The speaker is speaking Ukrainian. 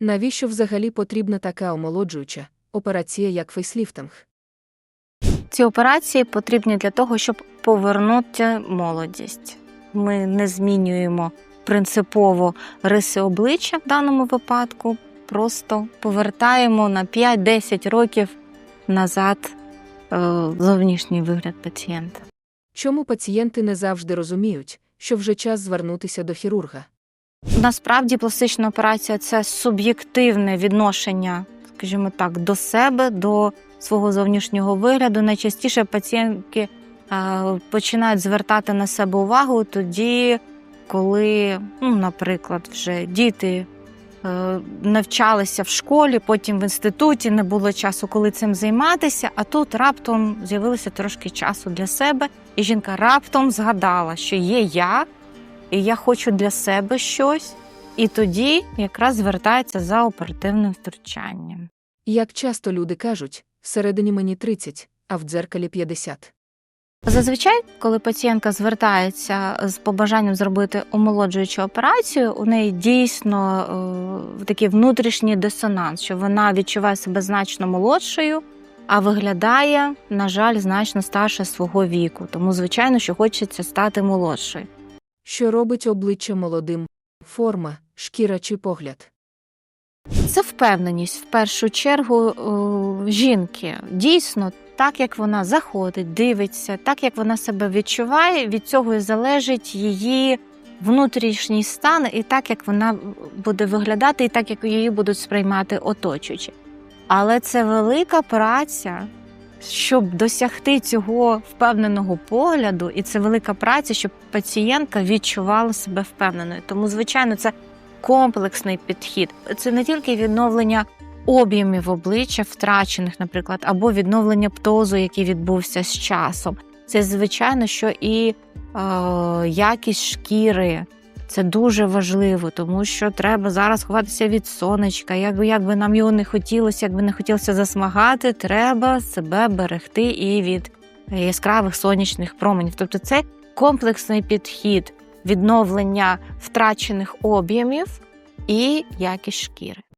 Навіщо взагалі потрібна така омолоджуюча операція, як фейсліфтинг? Ці операції потрібні для того, щоб повернути молодість. Ми не змінюємо принципово риси обличчя в даному випадку, просто повертаємо на 5-10 років назад е, зовнішній вигляд пацієнта. Чому пацієнти не завжди розуміють, що вже час звернутися до хірурга? Насправді пластична операція це суб'єктивне відношення, скажімо так, до себе, до свого зовнішнього вигляду. Найчастіше пацієнтки е, починають звертати на себе увагу тоді, коли, ну, наприклад, вже діти е, навчалися в школі, потім в інституті не було часу, коли цим займатися. А тут раптом з'явилося трошки часу для себе, і жінка раптом згадала, що є я, і я хочу для себе щось. І тоді якраз звертається за оперативним втручанням. Як часто люди кажуть, всередині мені 30, а в дзеркалі 50. Зазвичай, коли пацієнтка звертається з побажанням зробити омолоджуючу операцію, у неї дійсно е, такий внутрішній дисонанс, що вона відчуває себе значно молодшою, а виглядає, на жаль, значно старше свого віку. Тому, звичайно, що хочеться стати молодшою. Що робить обличчя молодим? Форма, шкіра чи погляд? Це впевненість в першу чергу е, жінки. Дійсно, так як вона заходить, дивиться, так як вона себе відчуває, від цього і залежить її внутрішній стан, і так як вона буде виглядати, і так як її будуть сприймати оточуючі. Але це велика праця, щоб досягти цього впевненого погляду, і це велика праця, щоб пацієнтка відчувала себе впевненою. Тому, звичайно, це комплексний підхід. Це не тільки відновлення об'ємів обличчя, втрачених, наприклад, або відновлення птозу, який відбувся з часом. Це, звичайно, що і е, якість шкіри. Це дуже важливо, тому що треба зараз ховатися від сонечка. Як би, як би нам його не хотілося, якби не хотілося засмагати, треба себе берегти і від яскравих сонячних променів. Тобто це комплексний підхід відновлення втрачених об'ємів і якість шкіри.